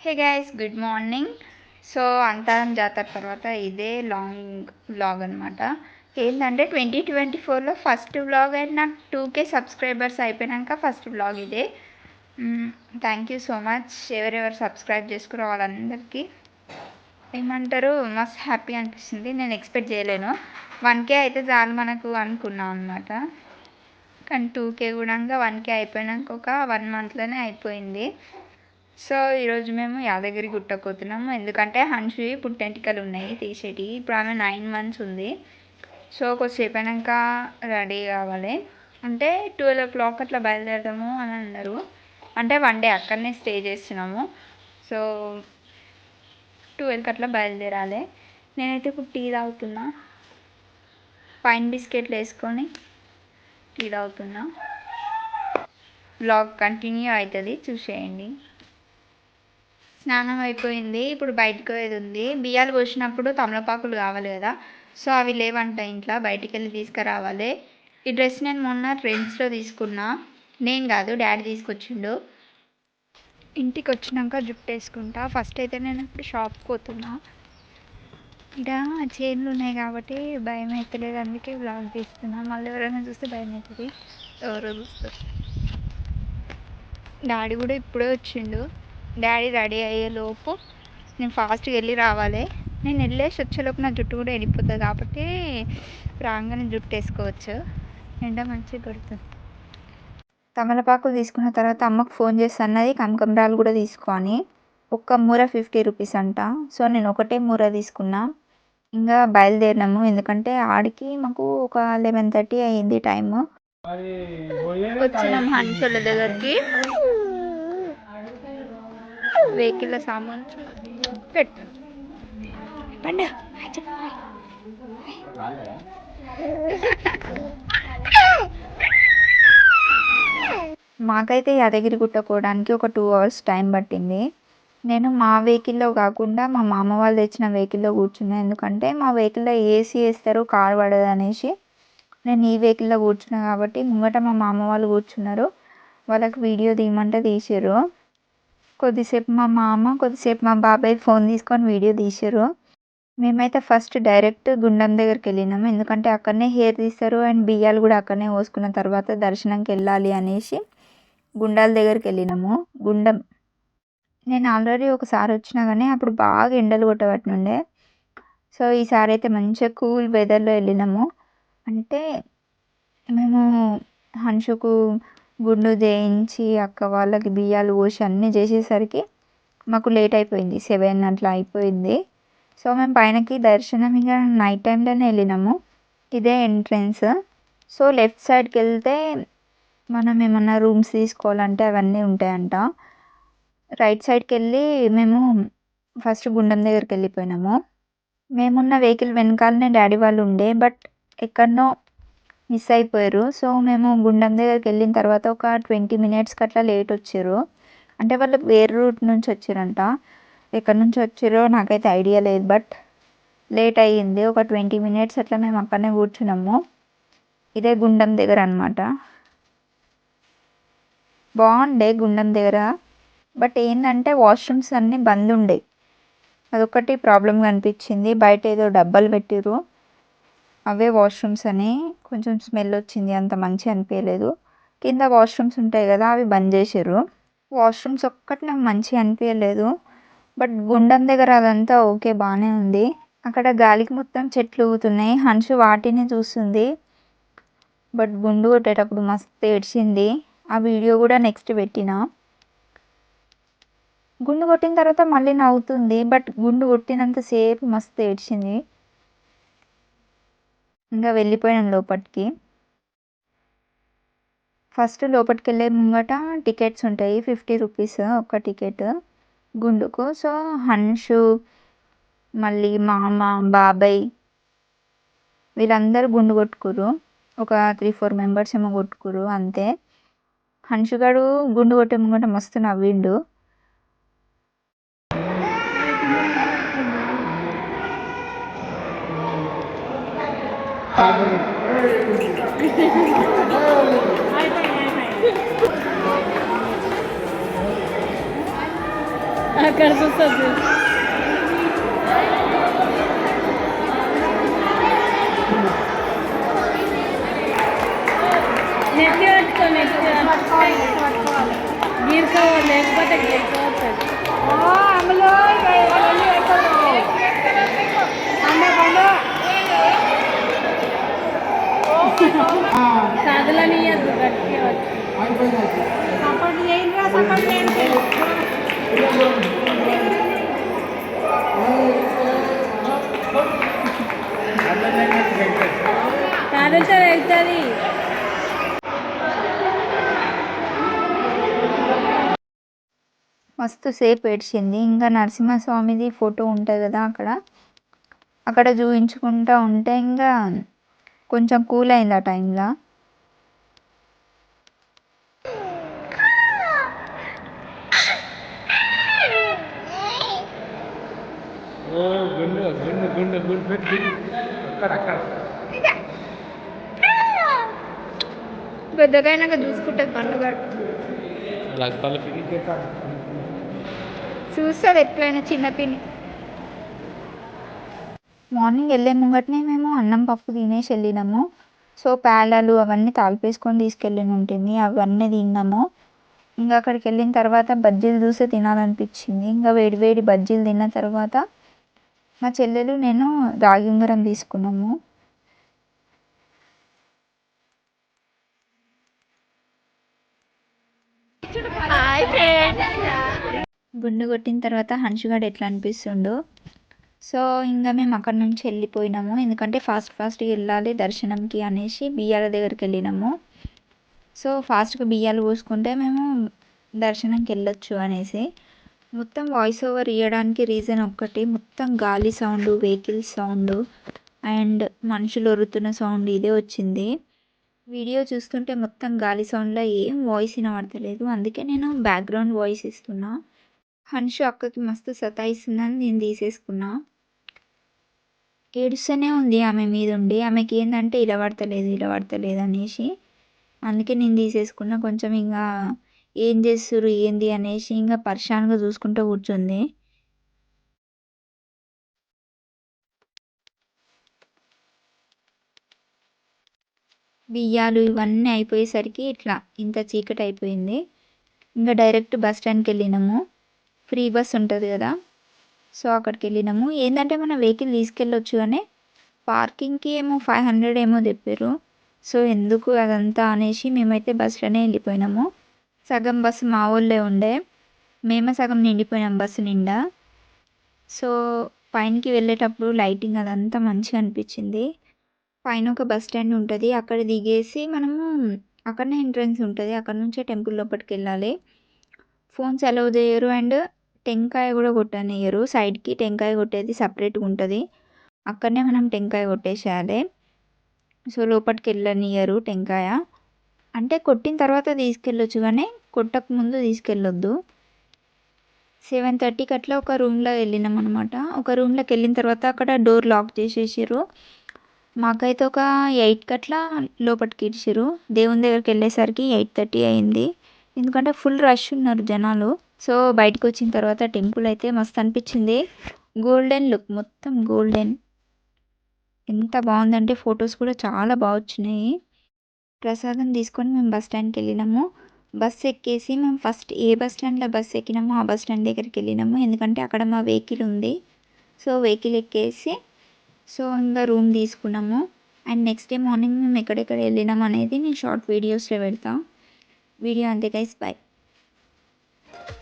Hey guys good morning so అంతరం జాతర తర్వాత ఇదే లాంగ్ వ్లాగ్ అనమాట ఏంటంటే ట్వంటీ ట్వంటీ ఫోర్లో ఫస్ట్ వ్లాగ్ అండ్ నాకు టూ కే సబ్స్క్రైబర్స్ అయిపోయాక ఫస్ట్ వ్లాగ్ ఇదే. థ్యాంక్ యూ సో మచ్ ఎవరెవరు సబ్స్క్రైబ్ చేసుకున్న వాళ్ళందరికీ. ఏమంటారు? మస్త్ హ్యాపీ అనిపిస్తుంది. నేను ఎక్స్పెక్ట్ చేయలేను. వన్ కే అయితే చాలు మనకు అనుకున్నాం అనమాట కానీ టూ కే కూడా వన్ కే అయిపోయినాక ఒక వన్ మంత్లోనే అయిపోయింది. సో ఈరోజు మేము యాదగిరి గుట్టకు పోతున్నాము. ఎందుకంటే హన్షువి పుట్టెంటికలు ఉన్నాయి తీసేటి. ఇప్పుడు ఆమె నైన్ మంత్స్ ఉంది. సో కొద్దిసేపు అయినాక రెడీ కావాలి. అంటే ట్వెల్వ్ ఓ క్లాక్ అట్లా బయలుదేరదాము అని అన్నారు. అంటే వన్ డే అక్కడనే స్టే చేస్తున్నాము. సో ట్వెల్వ్కి అట్లా బయలుదేరాలి. నేనైతే ఇప్పుడు టీ తాగుతున్నా. పైన్ బిస్కెట్లు వేసుకొని టీ తాగుతున్నా. బ్లాగ్ కంటిన్యూ అవుతుంది చూసేయండి. స్నానం అయిపోయింది. ఇప్పుడు బయటకు ఏది ఉంది. బియ్యాలు పోసినప్పుడు తమలపాకులు కావాలి కదా. సో అవి లేవంట ఇంట్లో. బయటికి వెళ్ళి తీసుకురావాలి. ఈ డ్రెస్ నేను మొన్న ట్రెండ్స్లో తీసుకున్నా. నేను కాదు డాడీ తీసుకొచ్చిండు. ఇంటికి వచ్చినాక జుట్టు వేసుకుంటా. ఫస్ట్ అయితే నేను ఇప్పుడు షాప్కి పోతున్నా. ఇక్కడ చైన్లు ఉన్నాయి కాబట్టి భయం అవుతలేదు అందుకే బ్లాగ్ తీస్తున్నా. మళ్ళీ ఎవరైనా చూస్తే భయం అవుతుంది ఎవరో చూస్తారు. డాడీ కూడా ఇప్పుడే వచ్చిండు. డాడీ రెడీ అయ్యేలోపు నేను ఫాస్ట్గా వెళ్ళి రావాలి. నేను వెళ్ళేసి వచ్చేలోపు నా జుట్టు కూడా వెళ్ళిపోతుంది కాబట్టి రాగానే జుట్టు వేసుకోవచ్చు. ఎండ మంచిగా కొడుతుంది. తమలపాకులు తీసుకున్న తర్వాత అమ్మకు ఫోన్ చేసి అన్నది కనకంబరాలు కూడా తీసుకొని ఒక్క మూర ఫిఫ్టీ రూపీస్ అంట. సో నేను ఒకటే మూర తీసుకున్నా. ఇంకా బయలుదేరినాము. ఎందుకంటే ఆడికి మాకు ఒక లెవెన్ థర్టీ అయ్యింది టైము. వచ్చినాం హన్సోళ్ళ దగ్గరికి. వెహికల్ సామాన్ పెట్టు. పండు మాకైతే యాదగిరి పోవడానికి ఒక టూ అవర్స్ టైం పట్టింది. నేను మా వెహికల్లో కాకుండా మా మామ వాళ్ళు తెచ్చిన వెహికల్లో కూర్చున్నా. ఎందుకంటే మా వెహికల్లో ఏసీ వేస్తారు కార్ పడదు అనేసి నేను ఈ వెహికల్లో కూర్చున్నా కాబట్టి ముంగట మా మామ వాళ్ళు కూర్చున్నారు. వాళ్ళకి వీడియో తీయమంటే తీసారు కొద్దిసేపు మా మామ కొద్దిసేపు మా బాబాయ్ ఫోన్ తీసుకొని వీడియో తీసారు మేమైతే ఫస్ట్ డైరెక్ట్ గుండం దగ్గరికి వెళ్ళినాము. ఎందుకంటే అక్కడనే హెయిర్ తీస్తారు అండ్ బియ్యాలు కూడా అక్కడనే పోసుకున్న తర్వాత దర్శనంకి వెళ్ళాలి అనేసి గుండాల దగ్గరికి వెళ్ళినాము. గుండం నేను ఆల్రెడీ ఒకసారి వచ్చినా కానీ అప్పుడు బాగా ఎండలు కొట్టబట్టినుండే సో ఈసారి అయితే మంచిగా కూల్ వెదర్లో వెళ్ళినాము. అంటే మేము హన్షుకు గుండు చేయించి అక్క వాళ్ళకి బియ్యాలు పోసి అన్నీ చేసేసరికి మాకు లేట్ అయిపోయింది. సెవెన్ అట్లా అయిపోయింది. సో మేము పైనకి దర్శనం ఇక నైట్ టైంలోనే వెళ్ళినాము. ఇదే ఎంట్రన్స్. సో లెఫ్ట్ సైడ్కి వెళ్తే మనం ఏమన్నా రూమ్స్ తీసుకోవాలంటే అవన్నీ ఉంటాయంట. రైట్ సైడ్కి వెళ్ళి మేము ఫస్ట్ గుండం దగ్గరికి వెళ్ళిపోయినాము. మేమున్న వెహికల్ వెనకాలనే డాడీ వాళ్ళు ఉండే బట్ ఎక్కడనో మిస్ అయిపోయారు. సో మేము గుండం దగ్గరికి వెళ్ళిన తర్వాత ఒక ట్వంటీ మినిట్స్కి అట్లా లేట్ వచ్చారు. అంటే వాళ్ళు వేరే రూట్ నుంచి వచ్చారంట. ఎక్కడి నుంచి వచ్చారో నాకైతే ఐడియా లేదు. బట్ లేట్ అయ్యింది. ఒక ట్వంటీ మినిట్స్ అట్లా మేము అక్కడనే కూర్చున్నాము. ఇదే గుండం దగ్గర అనమాట బాగుండే గుండం దగ్గర. బట్ ఏంటంటే వాష్రూమ్స్ అన్నీ బంద్ ఉండే. అదొకటి ప్రాబ్లం కనిపించింది. బయట ఏదో డబ్బాలు పెట్టిర్రు. అవే వాష్రూమ్స్ అని కొంచెం స్మెల్ వచ్చింది అంత మంచి అనిపించలేదు కింద వాష్రూమ్స్ ఉంటాయి కదా అవి బంద్ చేసారు వాష్రూమ్స్ ఒక్కటి నాకు మంచి అనిపించలేదు బట్ గుండం దగ్గర అదంతా ఓకే బాగానే ఉంది. అక్కడ గాలికి మొత్తం చెట్లు ఊగుతున్నాయి. హన్షు వాటిని చూస్తుంది. బట్ గుండు కొట్టేటప్పుడు మస్తు ఏడ్చింది. ఆ వీడియో కూడా నెక్స్ట్ పెట్టిన. గుండు కొట్టిన తర్వాత మళ్ళీ నవ్వుతుంది. బట్ గుండు కొట్టినంతసేపు మస్తు ఏడ్చింది. ఇంకా వెళ్ళిపోయాను లోపలికి ఫస్ట్ లోపలికి వెళ్ళే ముంగట టికెట్స్ ఉంటాయి ఫిఫ్టీ రూపీస్ ఒక టికెట్ గుండుకు. సో హన్షు మళ్ళీ మామ బాబాయ్ వీళ్ళందరూ గుండు కొట్టుకురు ఒక త్రీ ఫోర్ మెంబర్స్ ఏమో కొట్టుకురు అంతే. హన్షుగాడు గుండు కొట్టే ముంగట మస్తు నవ్విండు. कर दो सब Amalo, amalo, amalo. Amalo, amalo. కదలనియద్దు వెళ్తుంది మస్తు సేపు ఏడ్చింది. ఇంకా నరసింహస్వామిది ఫోటో ఉంటుంది కదా అక్కడ. అక్కడ చూపించుకుంటూ ఉంటే ఇంకా కొంచెం కూల్ అయింది ఆ టైంలో. పెద్దగా అయినాక చూసుకుంటుంది పండుగ చూస్తుంది ఎట్లయినా చిన్న పిన్ని. మార్నింగ్ వెళ్ళే ముంగటనే మేము అన్నం పప్పు తినేసి వెళ్ళినాము. సో పేలాలు అవన్నీ తాలిపేసుకొని తీసుకెళ్ళి ఉంటుంది. అవన్నీ తిన్నాము. ఇంకా అక్కడికి వెళ్ళిన తర్వాత బజ్జీలు చూస్తే తినాలనిపించింది. ఇంకా వేడి వేడి బజ్జీలు తిన్న తర్వాత మా చెల్లెలు నేను రాగి ఉంగరం తీసుకున్నాము. గుండు కొట్టిన తర్వాత హన్షుగాడు ఎట్లా అనిపిస్తుండో? సో ఇంకా మేము అక్కడ నుంచి వెళ్ళిపోయినాము. ఎందుకంటే ఫాస్ట్ ఫాస్ట్గా వెళ్ళాలి దర్శనంకి అనేసి బియ్యాల దగ్గరికి వెళ్ళినాము. సో ఫాస్ట్గా బియ్యాలు పోసుకుంటే మేము దర్శనంకి వెళ్ళొచ్చు అనేసి. మొత్తం వాయిస్ ఓవర్ ఇవ్వడానికి రీజన్ ఒక్కటి మొత్తం గాలి సౌండ్ వెహికల్ సౌండ్ అండ్ మనుషులు ఒరుతున్న సౌండ్ ఇదే వచ్చింది. వీడియో చూస్తుంటే మొత్తం గాలి సౌండ్లో ఏం వాయిస్ వినబడతలేదు. అందుకే నేను బ్యాక్గ్రౌండ్ వాయిస్ ఇస్తున్నా. హన్షు అక్కకి మస్తు సతాయిస్తుందని నేను తీసేసుకున్నా. ఏడుస్తూనే ఉంది ఆమె మీద ఉండి ఆమెకి ఏంటంటే ఇలా పడతలేదు ఇలా పడతలేదు అనేసి. అందుకే నేను తీసేసుకున్న. కొంచెం ఇంకా ఏం చేస్తుర్రు ఏంది అనేసి ఇంకా పరిశానంగా చూసుకుంటూ కూర్చుంది. బియ్యాలు ఇవన్నీ అయిపోయేసరికి ఇట్లా ఇంత చీకటి అయిపోయింది ఇంకా డైరెక్ట్ బస్ స్టాండ్కి వెళ్ళినాము ఫ్రీ బస్ ఉంటుంది కదా. సో అక్కడికి వెళ్ళినాము ఏంటంటే మన వెహికల్ తీసుకెళ్ళొచ్చు కానీ పార్కింగ్కి ఏమో ఫైవ్ హండ్రెడ్ ఏమో చెప్పారు సో ఎందుకు అదంతా అనేసి మేమైతే బస్సులోనే వెళ్ళిపోయినాము. సగం బస్సు మా ఊళ్ళో ఉండే. మేమే సగం నిండిపోయినాం బస్సు నిండా. సో పైనకి వెళ్ళేటప్పుడు లైటింగ్ అదంతా మంచిగా అనిపించింది. పైన ఒక బస్ స్టాండ్ ఉంటుంది. అక్కడ దిగేసి మనము అక్కడనే ఎంట్రన్స్ ఉంటుంది. అక్కడ నుంచే టెంపుల్ లోపలికి వెళ్ళాలి ఫోన్స్ అలౌ చేయరు అండ్ టెంకాయ కూడా కొట్టనియ్యరు. సైడ్కి టెంకాయ కొట్టేది సపరేట్గా ఉంటుంది. అక్కడనే మనం టెంకాయ కొట్టేసేయాలి. సో లోపలికి వెళ్ళనియరు టెంకాయ. అంటే కొట్టిన తర్వాత తీసుకెళ్ళొచ్చు కానీ కొట్టక ముందు తీసుకెళ్ళొద్దు. సెవెన్ థర్టీకి అట్లా ఒక రూమ్లో వెళ్ళినాం అనమాట ఒక రూమ్లోకి వెళ్ళిన తర్వాత అక్కడ డోర్ లాక్ చేసేసారు మాకైతే ఒక ఎయిట్కి అట్లా లోపలికి ఇడిచారు దేవుని దగ్గరికి వెళ్ళేసరికి ఎయిట్ థర్టీ అయింది. ఎందుకంటే ఫుల్ రష్ ఉన్నారు జనాలు. సో బయటకు వచ్చిన తర్వాత టెంపుల్ అయితే మస్తు అనిపించింది. గోల్డెన్ లుక్ మొత్తం గోల్డెన్ ఎంత బాగుందంటే ఫొటోస్ కూడా చాలా బాగా వచ్చినాయి. ప్రసాదం తీసుకొని మేము బస్ స్టాండ్కి వెళ్ళినాము. బస్ ఎక్కేసి మేము ఫస్ట్ ఏ బస్ స్టాండ్లో బస్ ఎక్కినామో ఆ బస్ స్టాండ్ దగ్గరికి వెళ్ళినాము. ఎందుకంటే అక్కడ మా వెహికల్ ఉంది. సో వెహికల్ ఎక్కేసి సో ఇంకా రూమ్ తీసుకున్నాము. అండ్ నెక్స్ట్ డే మార్నింగ్ మేము ఎక్కడెక్కడ వెళ్ళినాం అనేది నేను షార్ట్ వీడియోస్లో పెడతా. వీడియో అంతే గైస్ బాయ్